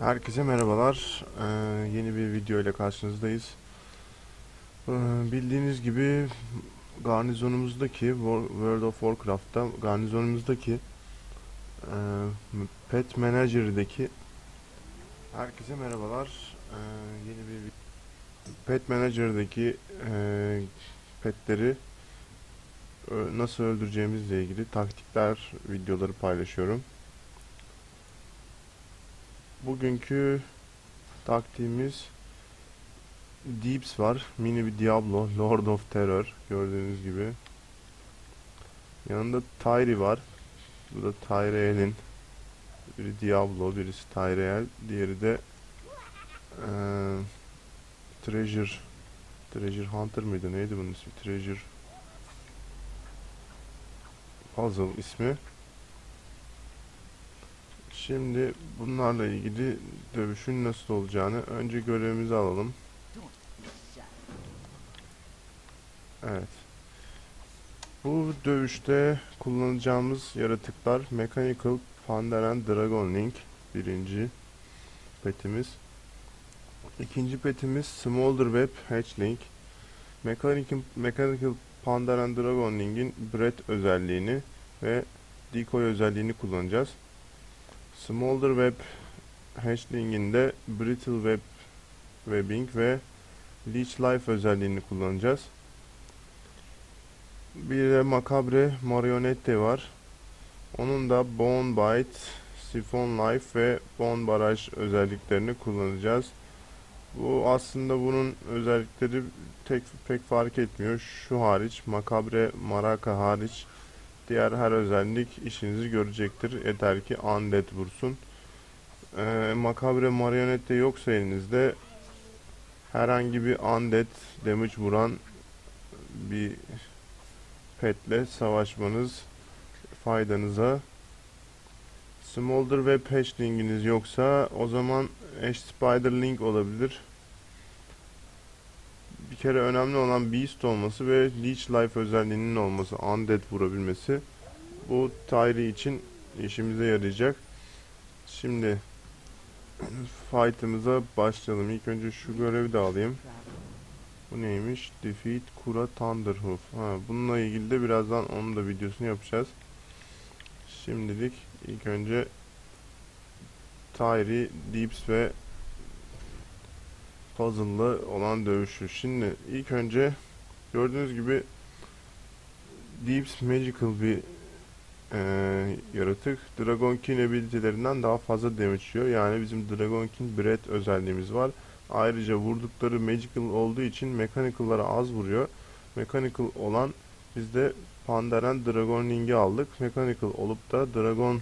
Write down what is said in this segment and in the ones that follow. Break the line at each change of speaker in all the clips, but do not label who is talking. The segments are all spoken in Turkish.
Herkese merhabalar. Ee, yeni bir video ile karşınızdayız. Ee, bildiğiniz gibi garnizonumuzdaki World of Warcraft'ta garnizonumuzdaki e, Pet Manager'daki Herkese merhabalar. Ee, yeni bir Pet Manager'daki e, petleri ö- nasıl öldüreceğimizle ilgili taktikler videoları paylaşıyorum. Bugünkü taktiğimiz Deeps var. Mini bir Diablo. Lord of Terror. Gördüğünüz gibi. Yanında Tyri var. Bu da Tyrael'in. Biri Diablo, birisi Tyrael. Diğeri de eee, Treasure Treasure Hunter mıydı? Neydi bunun ismi? Treasure Puzzle ismi. Şimdi bunlarla ilgili dövüşün nasıl olacağını önce görevimizi alalım. Evet. Bu dövüşte kullanacağımız yaratıklar Mechanical Pandaren Dragon Link birinci petimiz. İkinci petimiz Smolder Web Hatchling. Mechanical, Mechanical Pandaren Dragon Link'in Breath özelliğini ve Decoy özelliğini kullanacağız. Smolder Web Hatchling'in de Brittle Web Webbing ve Leech Life özelliğini kullanacağız. Bir de Macabre Marionette var. Onun da Bone Bite, Siphon Life ve Bone Barrage özelliklerini kullanacağız. Bu aslında bunun özellikleri tek pek fark etmiyor. Şu hariç, Macabre Maraka hariç Diğer her özellik işinizi görecektir. Yeter ki undead vursun. Ee, makabre marionette yoksa elinizde herhangi bir undead damage vuran bir petle savaşmanız faydanıza. Smolder ve Patch linkiniz yoksa o zaman Ash Spider link olabilir. Kere önemli olan Beast olması ve Leech Life özelliğinin olması, Undead vurabilmesi. Bu Tyri için işimize yarayacak. Şimdi fight'ımıza başlayalım. İlk önce şu görevi de alayım. Bu neymiş? Defeat Kura Thunderhoof. Ha, bununla ilgili de birazdan onun da videosunu yapacağız. Şimdilik ilk önce Tyri, Deeps ve puzzle'lı olan dövüşü. Şimdi ilk önce gördüğünüz gibi Deeps Magical bir eee, yaratık. Dragon Kin ability'lerinden daha fazla damage. Yani bizim Dragon Kin Breath özelliğimiz var. Ayrıca vurdukları Magical olduğu için Mechanical'lara az vuruyor. Mechanical olan biz de Pandaren Dragon Link'i aldık. Mechanical olup da Dragon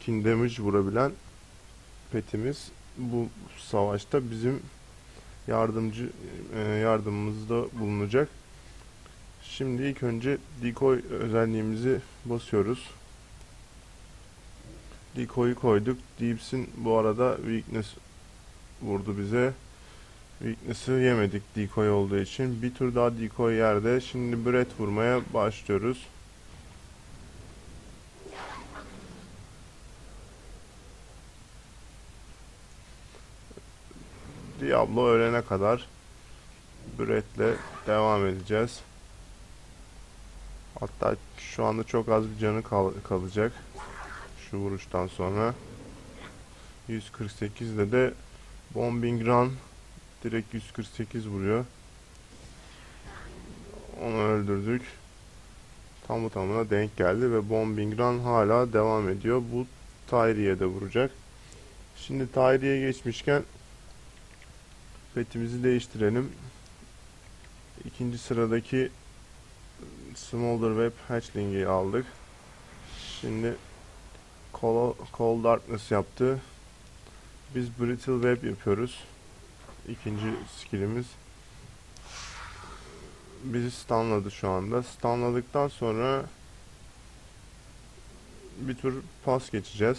Kin damage vurabilen petimiz bu savaşta bizim yardımcı e, yardımımızda bulunacak. Şimdi ilk önce decoy özelliğimizi basıyoruz. Decoy'u koyduk. Deeps'in bu arada weakness vurdu bize. Weakness'ı yemedik decoy olduğu için. Bir tur daha decoy yerde. Şimdi breath vurmaya başlıyoruz. Diablo ölene kadar Brett'le devam edeceğiz. Hatta şu anda çok az bir canı kal- kalacak. Şu vuruştan sonra. 148'de de Bombing Run direkt 148 vuruyor. Onu öldürdük. Tamı tamına denk geldi ve Bombing Run hala devam ediyor. Bu Tyri'ye de vuracak. Şimdi Tyri'ye geçmişken petimizi değiştirelim. İkinci sıradaki Smolder Web Hatchling'i aldık. Şimdi Cold, Cold Darkness yaptı. Biz Brittle Web yapıyoruz. İkinci skillimiz. Bizi stunladı şu anda. Stunladıktan sonra bir tur pas geçeceğiz.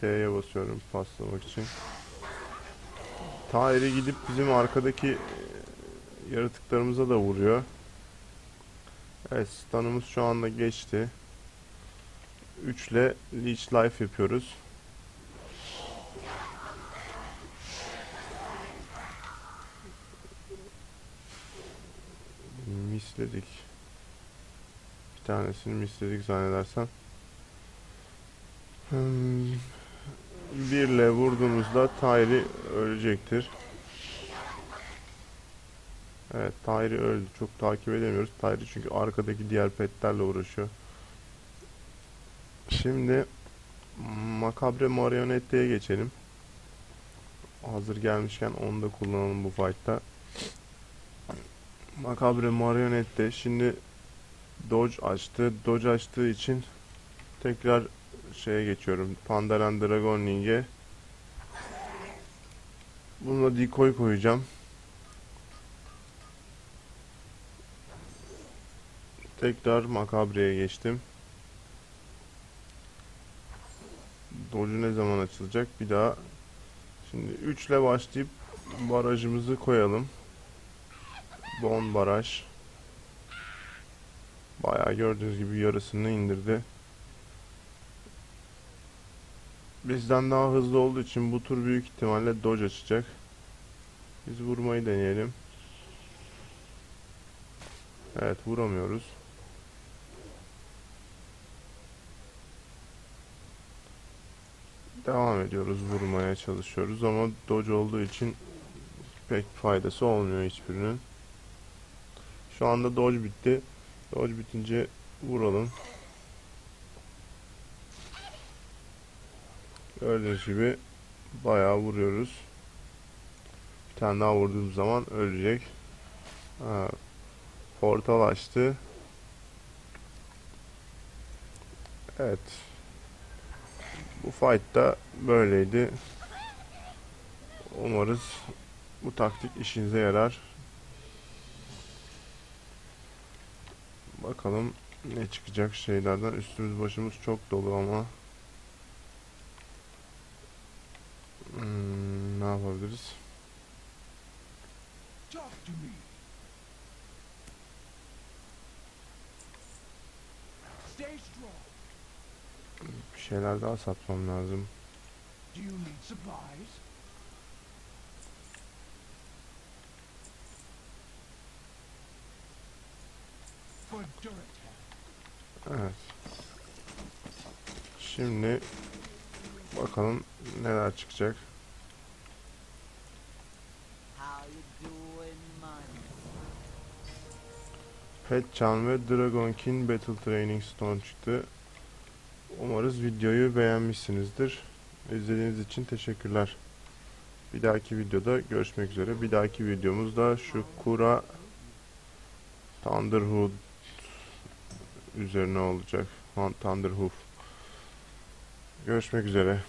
T'ye basıyorum paslamak için. Tahir'i gidip bizim arkadaki e, yaratıklarımıza da vuruyor. Evet stun'ımız şu anda geçti. 3 ile Leech Life yapıyoruz. Misledik. Bir tanesini misledik zannedersem. Hmm birle vurduğumuzda Tyree ölecektir. Evet Tyree öldü. Çok takip edemiyoruz. Tyree çünkü arkadaki diğer petlerle uğraşıyor. Şimdi Makabre Marionette'ye geçelim. Hazır gelmişken onu da kullanalım bu fight'ta. Makabre Marionette şimdi Dodge açtı. Dodge açtığı için tekrar şeye geçiyorum. Pandaren Dragon Ling'e. Bununla decoy koyacağım. Tekrar Makabre'ye geçtim. Dodge'u ne zaman açılacak? Bir daha. Şimdi 3 ile başlayıp barajımızı koyalım. Bon baraj. Bayağı gördüğünüz gibi yarısını indirdi. Bizden daha hızlı olduğu için bu tur büyük ihtimalle Dodge açacak. Biz vurmayı deneyelim. Evet vuramıyoruz. Devam ediyoruz vurmaya çalışıyoruz ama Dodge olduğu için pek faydası olmuyor hiçbirinin. Şu anda Dodge bitti. Dodge bitince vuralım. Gördüğünüz gibi bayağı vuruyoruz. Bir tane daha vurduğum zaman ölecek. Ha, portal açtı. Evet. Bu fight da böyleydi. Umarız bu taktik işinize yarar. Bakalım ne çıkacak şeylerden. Üstümüz başımız çok dolu ama. Hmm, ne yapabiliriz? Bir şeyler daha satmam lazım. Evet. Şimdi bakalım neler çıkacak. Pet Chan ve Dragon King Battle Training Stone çıktı. Umarız videoyu beğenmişsinizdir. İzlediğiniz için teşekkürler. Bir dahaki videoda görüşmek üzere. Bir dahaki videomuzda şu Kura Thunderhood üzerine olacak. Thunderhoof. Görüşmek üzere.